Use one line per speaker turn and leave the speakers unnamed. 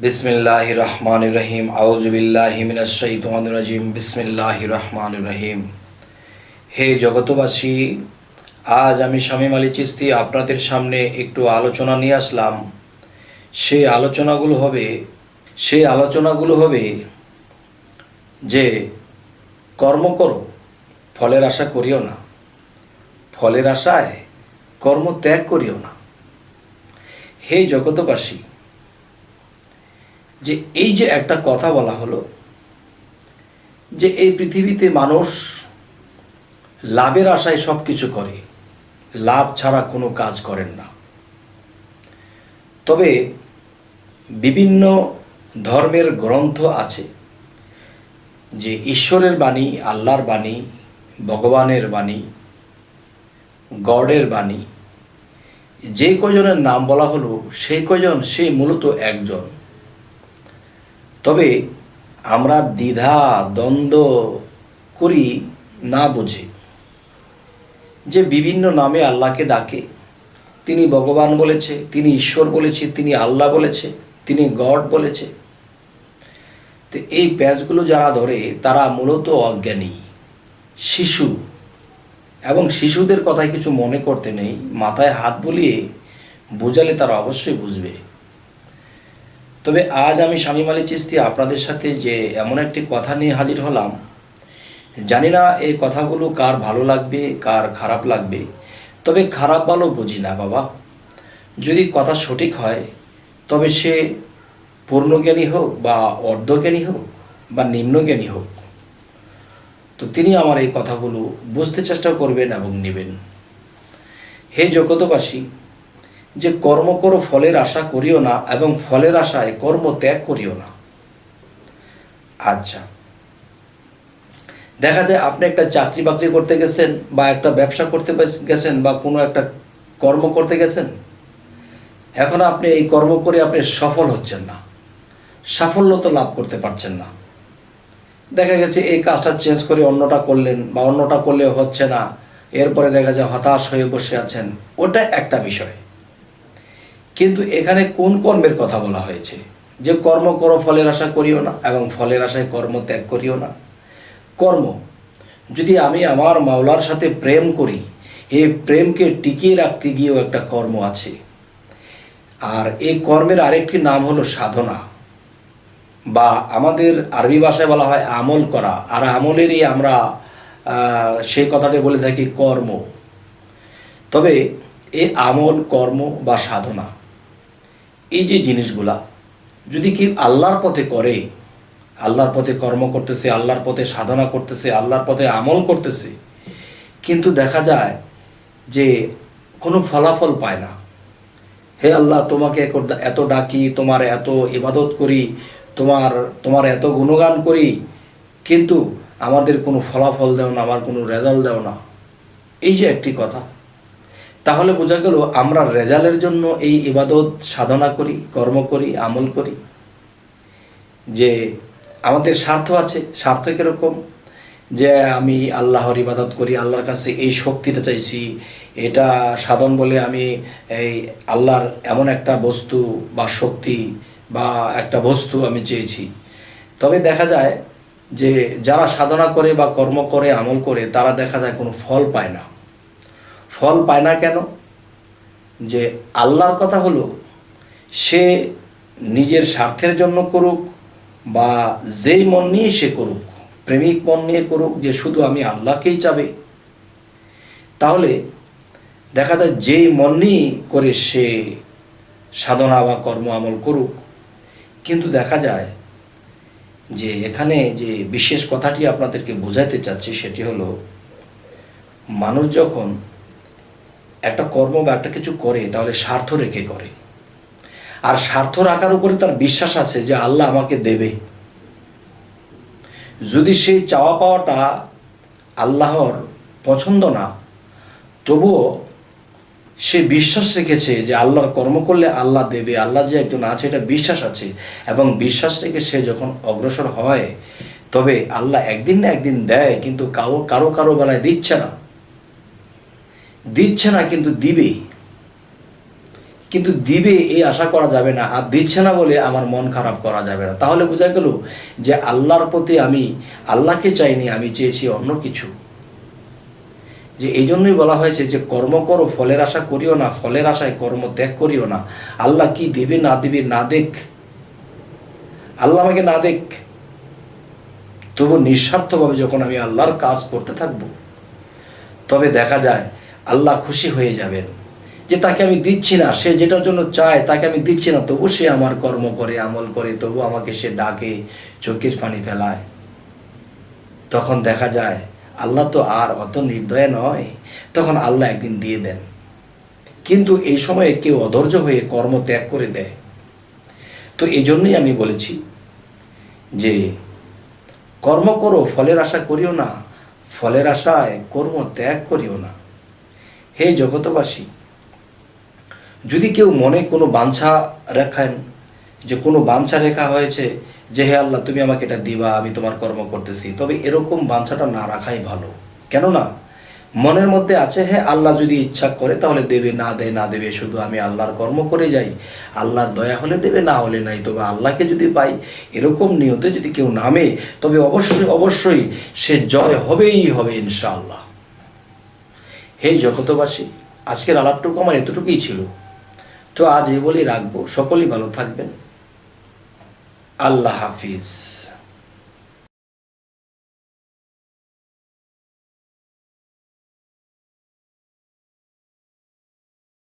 বিসমিল্লাহ রহমান রহিম আউজবিল্লাহ মিনাশাইতান রাজিম বিসমিল্লাহ রহমান রহিম হে জগতবাসী আজ আমি শামীম আলী চিস্তি আপনাদের সামনে একটু আলোচনা নিয়ে আসলাম। সেই আলোচনাগুলো হবে সেই আলোচনাগুলো হবে যে, কর্ম করো, ফলের আশা করিও না। ফলের আশায় কর্ম ত্যাগ করিও না। হে জগতবাসী যে এই যে একটা কথা বলা হলো, যে এই পৃথিবীতে মানুষ লাভের আশায় সব কিছু করে, লাভ ছাড়া কোনো কাজ করেন না। তবে বিভিন্ন ধর্মের গ্রন্থ আছে যে ঈশ্বরের বাণী, আল্লাহর বাণী, ভগবানের বাণী, গডের বাণী, যে কজনের নাম বলা হলো, সেই কজন সে মূলত একজন। তবে আমরা দ্বিধা, দ্বন্দ্ব করি না বুঝে। যে বিভিন্ন নামে আল্লাহকে ডাকে, তিনি ভগবান বলেছে, তিনি ঈশ্বর বলেছে, তিনি আল্লাহ বলেছে, তিনি গড বলেছে। তো এই প্যাচগুলো যারা ধরে, তারা মূলত অজ্ঞানী, শিশু। এবং শিশুদের কথায় কিছু মনে করতে নেই, মাথায় হাত বুলিয়ে বোঝালে তারা অবশ্যই বুঝবে। তবে আজ আমি স্বামী মালি চিস্তি আপনাদের সাথে যে এমন একটি কথা নিয়ে হাজির হলাম। জানি না এই কথাগুলো কার ভালো লাগবে, কার খারাপ লাগবে। তবে খারাপ ভালো বুঝি না, বাবা। যদি কথা সঠিক হয়, তবে সে পূর্ণজ্ঞানী হোক বা অর্ধজ্ঞানী হোক বা নিম্নজ্ঞানী হোক, তো তিনি আমার এই কথাগুলো বুঝতে চেষ্টা করবেন এবং নেবেন। হে জগতবাসী যে কর্ম করো, ফলের আশা করিও না এবং ফলের আশায় কর্ম ত্যাগ করিও না। আচ্ছা। দেখা যায় আপনি একটা চাকরি বাকরি করতে গেছেন বা একটা ব্যবসা করতে গেছেন বা কোনো একটা কর্ম করতে গেছেন। এখন আপনি এই কর্ম করে আপনি সফল হচ্ছেন না। সাফল্য তো লাভ করতে পারছেন না। দেখা গেছে এই কাজটা চেঞ্জ করে অন্যটা করলেন বা অন্যটা করলে হচ্ছে না। এরপরে দেখা যায় হতাশ হয়ে বসে আছেন। ওটা একটা বিষয়। কিন্তু এখানে কোন কর্মের কথা বলা হয়েছে? যে কর্ম করো, ফলের আশা করিও না এবং ফলের আশায় কর্ম ত্যাগ করিও না। কর্ম, যদি আমি আমার মাওলার সাথে প্রেম করি এই প্রেমকে টিকিয়ে রাখতে গিয়েও একটা কর্ম আছে। আর এই কর্মের আরেকটি নাম হলো সাধনা। বা আমাদের আরবি ভাষায় বলা হয় আমল করা। আর আমলেরই আমরা সেই কথাটি বলে থাকি কর্ম। তবে এই আমল, কর্ম বা সাধনা এই যে জিনিসগুলা, যদি কি আল্লাহর পথে করে, আল্লাহর পথে কর্ম করতেছে, আল্লাহর পথে সাধনা করতেছে, আল্লাহর পথে আমল করতেছে, কিন্তু দেখা যায় যে কোনো ফলাফল পায় না। হে আল্লাহ, তোমাকে এত ডাকি, তোমার এত ইবাদত করি, তোমার তোমার এত গুণগান করি, কিন্তু আমাদের কোনো ফলাফল দেও না, আমার কোনো রেজাল্ট দেও না। এই যে একটি কথা। তাহলে বোঝা গেল আমরা রেজাল্টের জন্য এই ইবাদত সাধনা করি, কর্ম করি, আমল করি। যে আমাদের স্বার্থ আছে, স্বার্থ কীরকম? যে আমি আল্লাহর ইবাদত করি, আল্লাহর কাছে এই শক্তিটা চাইছি, এটা সাধন বলে আমি এই আল্লাহর এমন একটা বস্তু বা শক্তি বা একটা বস্তু আমি চেয়েছি। তবে দেখা যায় যে যারা সাধনা করে বা কর্ম করে, আমল করে, তারা দেখা যায় কোনো ফল পায় না। ফল পায় না কেন? যে আল্লাহর কথা হলো, সে নিজের স্বার্থের জন্য করুক বা যেই মন নিয়ে সে করুক, প্রেমিক মন নিয়ে করুক, যে শুধু আমি আল্লাহকেই চাবে। তাহলে দেখা যায় যেই মন নিয়ে করে সে সাধনা বা কর্ম আমল করুক, কিন্তু দেখা যায় যে এখানে যে বিশেষ কথাটি আপনাদেরকে বোঝাতে চাচ্ছি সেটি হলো, মানুষ যখন একটা কর্ম বা একটা কিছু করে, তাহলে স্বার্থ রেখে করে। আর স্বার্থ রাখার উপরে তার বিশ্বাস আছে যে আল্লাহ আমাকে দেবে। যদি সেই চাওয়া পাওয়াটা আল্লাহর পছন্দ না, তবুও সে বিশ্বাস রেখেছে যে আল্লাহর কর্ম করলে আল্লাহ দেবে, আল্লাহ যে একজন আছে এটা বিশ্বাস আছে, এবং বিশ্বাস রেখে সে যখন অগ্রসর হয়, তবে আল্লাহ একদিন না একদিন দেয়, কিন্তু কারও কারও কারও বেলায় দিচ্ছে না। দিচ্ছে না কিন্তু দিবে। কিন্তু দিবে এই আশা করা যাবে না, আর দিচ্ছে না বলে আমার মন খারাপ করা যাবে না। তাহলে বোঝা গেল যে আল্লাহর প্রতি আমি, আল্লাহকে চাইনি, আমি চেয়েছি অন্য কিছু। যে এই জন্যই বলা হয়েছে যে কর্ম করো, ফলের আশা করিও না, ফলের আশায় কর্ম ত্যাগ করিও না। আল্লাহ কি দেবে, না দেবে, না দেখ। আল্লাহ আমাকে না দেখ। তবু নিঃস্বার্থভাবে যখন আমি আল্লাহর কাজ করতে থাকব, তবে দেখা যায় আল্লাহ খুশি হয়ে যাবেন। যে তাকে আমি দিচ্ছি না, সে যেটার জন্য চায় তাকে আমি দিচ্ছি না, তবু সে আমার কর্ম করে, আমল করে, তবু আমাকে সে ডাকে, চোখের পানি ফেলায়। তখন দেখা যায়, আল্লাহ তো আর অত নির্দয় নয়, তখন আল্লাহ একদিন দিয়ে দেন। কিন্তু এই সময়ে কেউ অধৈর্য হয়ে কর্ম ত্যাগ করে দেয়। তো এই জন্যই আমি বলেছি যে, কর্ম করো, ফলের আশা করিও না, ফলের আশায় কর্ম ত্যাগ করিও না। হে জগতবাসী যদি কেউ মনে কোনো বাঞ্ছা রাখেন, যে কোনো বাঞ্ছা রেখা হয়েছে যে হে আল্লাহ, তুমি আমাকে এটা দিবা, আমি তোমার কর্ম করতেছি, তবে এরকম বাঞ্ছাটা না রাখাই ভালো। কেননা, মনের মধ্যে আছে হ্যাঁ আল্লাহ, যদি ইচ্ছা করে, তাহলে দেবে, না দেয়, না দেবে, শুধু আমি আল্লাহর কর্ম করে যাই। আল্লাহর দয়া হলে দেবে, না হলে নাই, তবে আল্লাহকে যদি পাই, এরকম নিয়তে যদি কেউ নামে, তবে অবশ্যই অবশ্যই সে জয় হবেই হবে, ইনশাআল্লাহ। হে জগতবাসী আজকের আলাপটুকু আমার এতটুকুই ছিল। তো আজ এ বলেই রাখব। সকলেই ভালো থাকবেন। আল্লাহ হাফিজ।